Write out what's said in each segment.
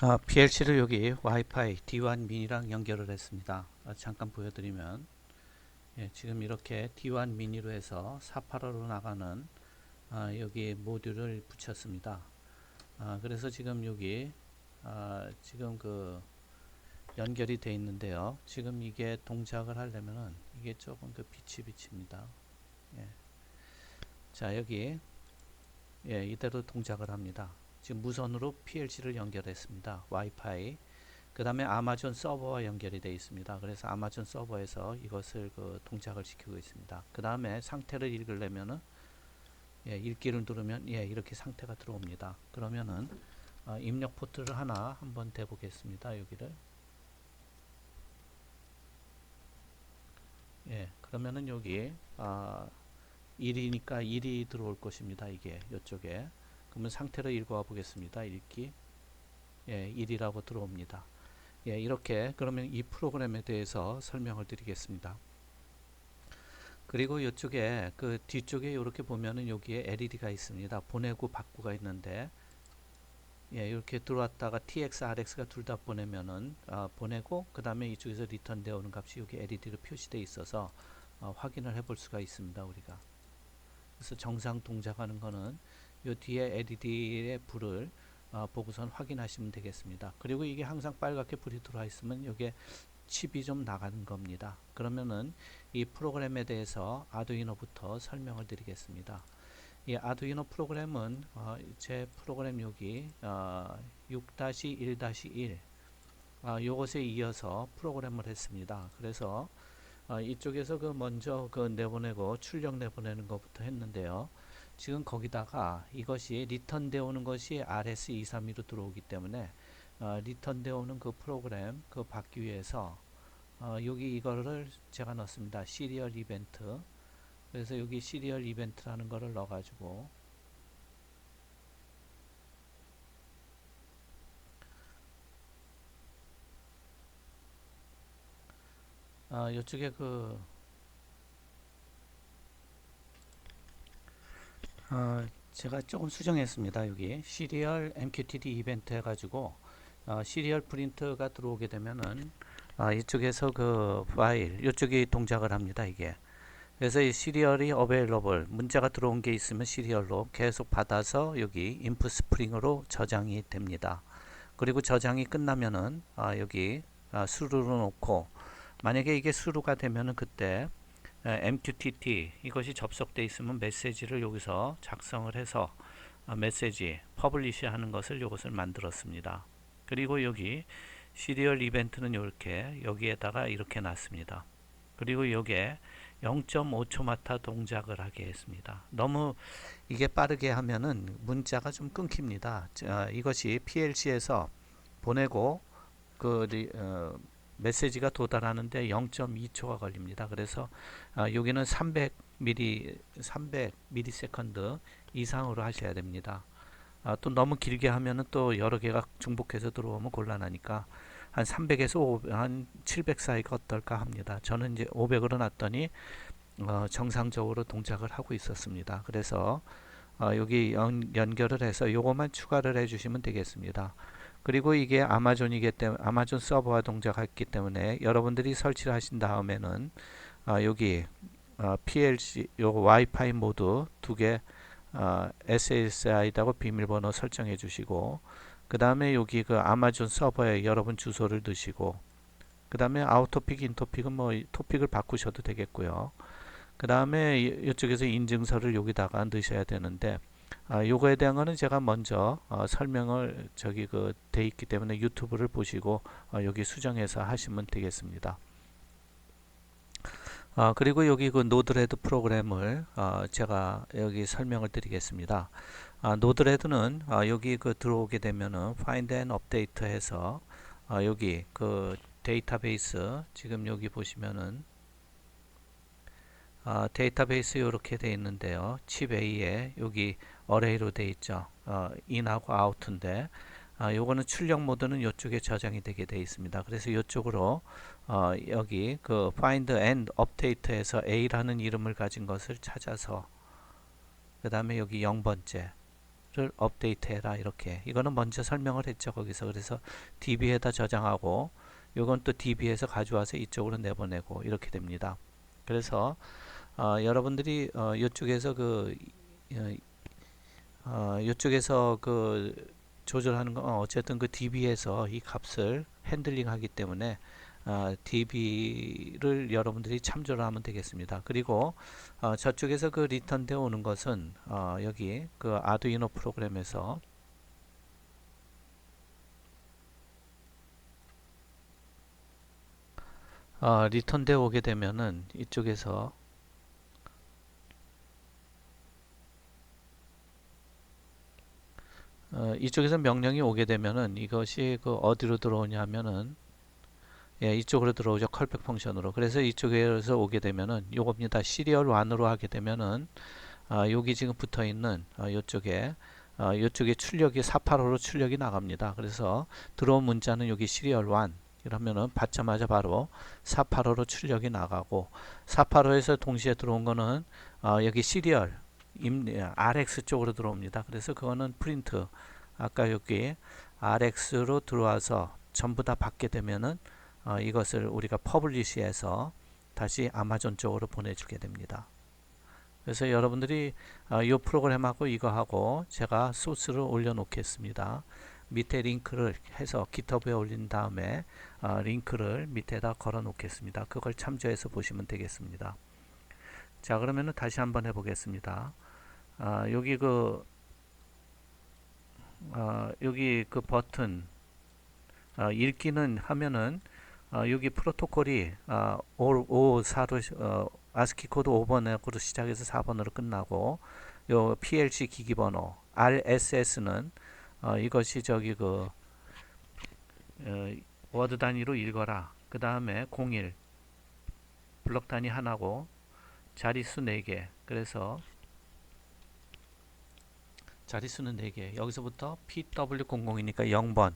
아, PLC를 여기 와이파이 D1 미니랑 연결을 했습니다. 아, 잠깐 보여드리면 예, 지금 이렇게 D1 미니로 해서 485로 나가는 아, 여기 모듈을 붙였습니다. 아, 그래서 지금 여기 아, 지금 그 연결이 돼 있는데요. 지금 이게 동작을 하려면은 이게 조금 그 빛이 비칩니다. 예. 자 여기 예, 이대로 동작을 합니다. 지금 무선으로 PLC를 연결했습니다. 와이파이. 그 다음에 아마존 서버와 연결이 되어 있습니다. 그래서 아마존 서버에서 이것을 그 동작을 시키고 있습니다. 그 다음에 상태를 읽으려면은 예, 읽기를 누르면 예, 이렇게 상태가 들어옵니다. 그러면은 어, 입력 포트를 하나 한번 대 보겠습니다. 여기를 예, 그러면은 여기 아, 1이니까 1이 들어올 것입니다. 이게 이쪽에 그러면 상태를 읽어와 보겠습니다. 읽기. 예, 1이라고 들어옵니다. 예, 이렇게 그러면 이 프로그램에 대해서 설명을 드리겠습니다. 그리고 이쪽에 그 뒤쪽에 이렇게 보면은 여기에 LED가 있습니다. 보내고 받고가 있는데 예, 이렇게 들어왔다가 TX, RX가 둘 다 보내면은 아, 보내고 그 다음에 이쪽에서 리턴 되어 오는 값이 여기 LED로 표시되어 있어서 어, 확인을 해 볼 수가 있습니다. 우리가 그래서 정상 동작하는 거는 요 뒤에 LED의 불을 어, 보고선 확인하시면 되겠습니다. 그리고 이게 항상 빨갛게 불이 들어와 있으면 이게 칩이 좀 나가는 겁니다. 그러면은 이 프로그램에 대해서 아두이노부터 설명을 드리겠습니다. 이 아두이노 프로그램은 어, 제 프로그램 여기 어, 6-1-1 어, 요것에 이어서 프로그램을 했습니다. 그래서 어, 이쪽에서 그 먼저 그 내보내고 출력 내보내는 것부터 했는데요. 지금 거기다가 이것이 리턴 되어 오는 것이 RS232로 들어오기 때문에 어, 리턴 되어 오는 그 프로그램 그 받기 위해서 어, 여기 이거를 제가 넣습니다. 시리얼 이벤트 그래서 여기 시리얼 이벤트라는 거를 넣어 가지고 어, 이쪽에 그 어, 제가 조금 수정했습니다. 여기 시리얼 MQTT 이벤트 해가지고 어, 시리얼 프린트가 들어오게 되면은 아, 이쪽에서 그 파일 이쪽이 동작을 합니다. 이게 그래서 이 시리얼이 어베일러블 문자가 들어온 게 있으면 시리얼로 계속 받아서 여기 인풋 스프링으로 저장이 됩니다. 그리고 저장이 끝나면은 아, 여기 아, 수루로 놓고 만약에 이게 수루가 되면은 그때 에, MQTT 이것이 접속돼 있으면 메시지를 여기서 작성을 해서 아, 메시지 퍼블리시 하는 것을 이것을 만들었습니다. 그리고 여기 시리얼 이벤트는 이렇게 여기에다가 이렇게 놨습니다. 그리고 여기에 0.5초 마타 동작을 하게 했습니다. 너무 이게 빠르게 하면은 문자가 좀 끊깁니다. 자, 이것이 PLC에서 보내고 그 리, 어, 메시지가 도달하는데 0.2초가 걸립니다. 그래서 아, 여기는 300ms, 300ms 이상으로 하셔야 됩니다. 아, 또 너무 길게 하면은 또 여러 개가 중복해서 들어오면 곤란하니까 한 300에서 500, 한700 사이가 어떨까 합니다. 저는 이제 500으로 놨더니 어, 정상적으로 동작을 하고 있었습니다. 그래서 어, 여기 연, 연결을 해서 요것만 추가를 해주시면 되겠습니다. 그리고 이게 아마존이기 때문에 아마존 서버와 동작했기 때문에 여러분들이 설치를 하신 다음에는 어, 여기 어, PLC 요 와이파이 모드 두개 어, SSI라고 비밀번호 설정해 주시고 그 다음에 여기 그 아마존 서버에 여러분 주소를 넣으시고 그 다음에 아우토픽 인토픽은 뭐 토픽을 바꾸셔도 되겠고요. 그 다음에 이쪽에서 인증서를 여기다가 넣으셔야 되는데 아, 요거에 대한 거는 제가 먼저 어, 설명을 저기 그 돼 있기 때문에 유튜브를 보시고 어, 여기 수정해서 하시면 되겠습니다. 어, 그리고 여기 그 노드레드 프로그램을 어, 제가 여기 설명을 드리겠습니다. 아, 노드레드는 아, 여기 그 들어오게 되면은 find and update 해서 아, 여기 그 데이터베이스 지금 여기 보시면은 아, 데이터베이스 이렇게 돼 있는데요. 칩 A에 여기 어레이로 돼 있죠. 어, in하고 out인데 아, 요거는 출력 모드는 이쪽에 저장이 되게 돼 있습니다. 그래서 이쪽으로 어, 여기 그 find and update에서 A라는 이름을 가진 것을 찾아서 그 다음에 여기 0번째 업데이트 해라 이렇게 이거는 먼저 설명을 했죠 거기서 그래서 DB에다 저장하고 요건 또 DB에서 가져와서 이쪽으로 내보내고 이렇게 됩니다 그래서 어, 여러분들이 어, 이쪽에서 그 어, 어, 이쪽에서 그 조절하는 건 어쨌든 그 DB에서 이 값을 핸들링 하기 때문에 어, DB를 여러분들이 참조를 하면 되겠습니다. 그리고 어, 저쪽에서 그 리턴 되어 오는 것은 어, 여기 그 아두이노 프로그램에서 어, 리턴 되어 오게 되면은 이쪽에서 어, 이쪽에서 명령이 오게 되면은 이것이 그 어디로 들어오냐면은 예, 이쪽으로 들어오죠. 컬백 펑션으로. 그래서 이쪽에서 오게 되면은 요겁니다. 시리얼 1으로 하게 되면은 아, 여기 지금 붙어 있는 아, 요쪽에 아, 요쪽에 출력이 485로 출력이 나갑니다. 그래서 들어온 문자는 여기 시리얼 1 이러면은 받자마자 바로 485로 출력이 나가고 485에서 동시에 들어온 거는 어, 여기 시리얼 임, RX 쪽으로 들어옵니다. 그래서 그거는 프린트 아까 여기 RX로 들어와서 전부 다 받게 되면은 어, 이것을 우리가 퍼블리시해서 다시 아마존 쪽으로 보내주게 됩니다. 그래서 여러분들이 어, 이 프로그램하고 이거하고 제가 소스를 올려놓겠습니다. 밑에 링크를 해서 GitHub에 올린 다음에 어, 링크를 밑에다 걸어 놓겠습니다. 그걸 참조해서 보시면 되겠습니다. 자 그러면은 다시 한번 해보겠습니다. 아, 여기 그 아, 여기 그 버튼 아, 읽기는 하면은 아, 여기 프로토콜이 아, 5, 4로 어, 아스키 코드 5번으로 시작해서 4번으로 끝나고 요 PLC 기기 번호 RSS는 어, 이것이 저기 그 어, 워드 단위로 읽어라. 그 다음에 01 블럭 단위 하나고 자릿수 4개. 그래서 자릿수는 4개. 여기서부터 PW00이니까 0번.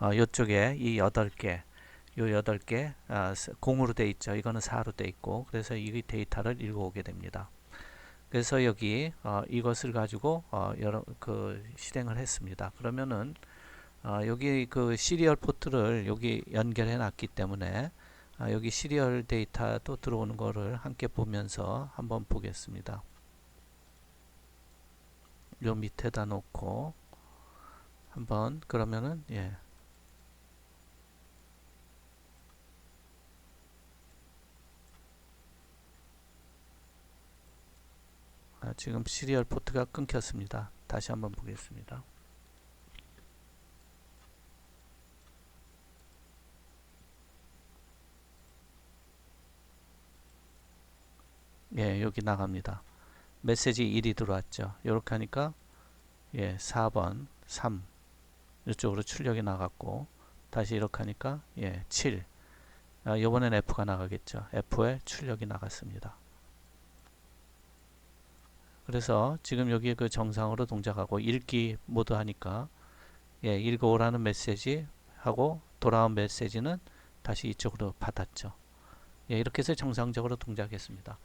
어, 이쪽에 이 8개. 요 8개 아, 0으로 돼 있죠. 이거는 4로 돼 있고. 그래서 이 데이터를 읽어오게 됩니다. 그래서 여기 어, 이것을 가지고 어, 여러 그 실행을 했습니다. 그러면은 어, 여기 그 시리얼 포트를 여기 연결해 놨기 때문에 아, 여기 시리얼 데이터도 들어오는 거를 함께 보면서 한번 보겠습니다. 요 밑에다 놓고 한번 그러면은 예. 아, 지금 시리얼 포트가 끊겼습니다. 다시 한번 보겠습니다. 예, 여기 나갑니다. 메시지 1이 들어왔죠. 이렇게 하니까 예, 4번, 3 이쪽으로 출력이 나갔고 다시 이렇게 하니까 예, 7 아, 이번엔 F가 나가겠죠. F에 출력이 나갔습니다. 그래서 지금 여기 그 정상으로 동작하고 읽기 모드 하니까 예, 읽어오라는 메시지 하고 돌아온 메시지는 다시 이쪽으로 받았죠. 예, 이렇게 해서 정상적으로 동작했습니다.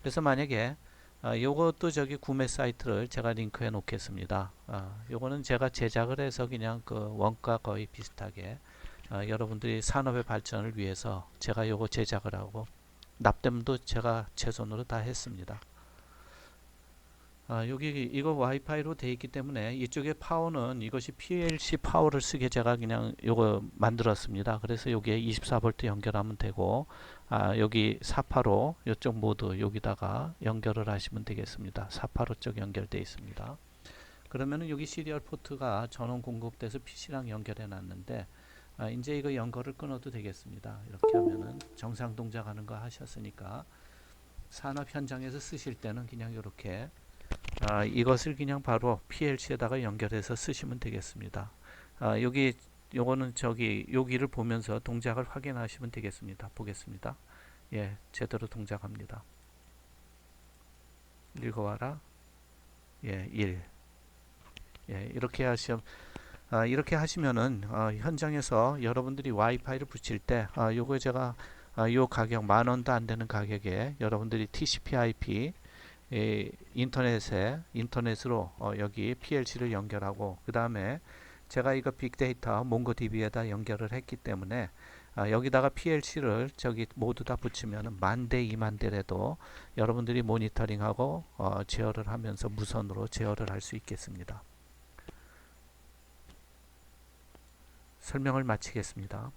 그래서 만약에 아, 요것도 저기 구매 사이트를 제가 링크해 놓겠습니다. 아, 요거는 제가 제작을 해서 그냥 그 원가 거의 비슷하게 아, 여러분들이 산업의 발전을 위해서 제가 요거 제작을 하고 납땜도 제가 제 손으로 다 했습니다. 아, 여기 이거 와이파이로 되어 있기 때문에 이쪽에 파워는 이것이 PLC 파워를 쓰게 제가 그냥 요거 만들었습니다. 그래서 여기에 24V 연결하면 되고 아, 여기 485 이쪽 모드 여기다가 연결을 하시면 되겠습니다. 485 쪽 연결되어 있습니다. 그러면은 여기 시리얼 포트가 전원 공급돼서 PC랑 연결해 놨는데 아, 이제 이거 연결을 끊어도 되겠습니다. 이렇게 하면은 정상 동작하는 거 하셨으니까 산업 현장에서 쓰실 때는 그냥 이렇게 아, 이것을 그냥 바로 PLC에다가 연결해서 쓰시면 되겠습니다. 아, 여기 요거는 저기 여기를 보면서 동작을 확인하시면 되겠습니다. 보겠습니다. 예, 제대로 동작합니다. 읽어와라. 예, 1. 예, 이렇게 하시면 아, 이렇게 하시면은 어, 현장에서 여러분들이 와이파이를 붙일 때 아, 요거 제가 아, 요 가격 만 원도 안 되는 가격에 여러분들이 TCP/IP 이 인터넷에 인터넷으로 어, 여기 PLC를 연결하고 그 다음에 제가 이거 빅데이터 몽고DB에다 연결을 했기 때문에 아, 여기다가 PLC를 저기 모두 다 붙이면 만대 이만 대라도 여러분들이 모니터링하고 어, 제어를 하면서 무선으로 제어를 할 수 있겠습니다. 설명을 마치겠습니다.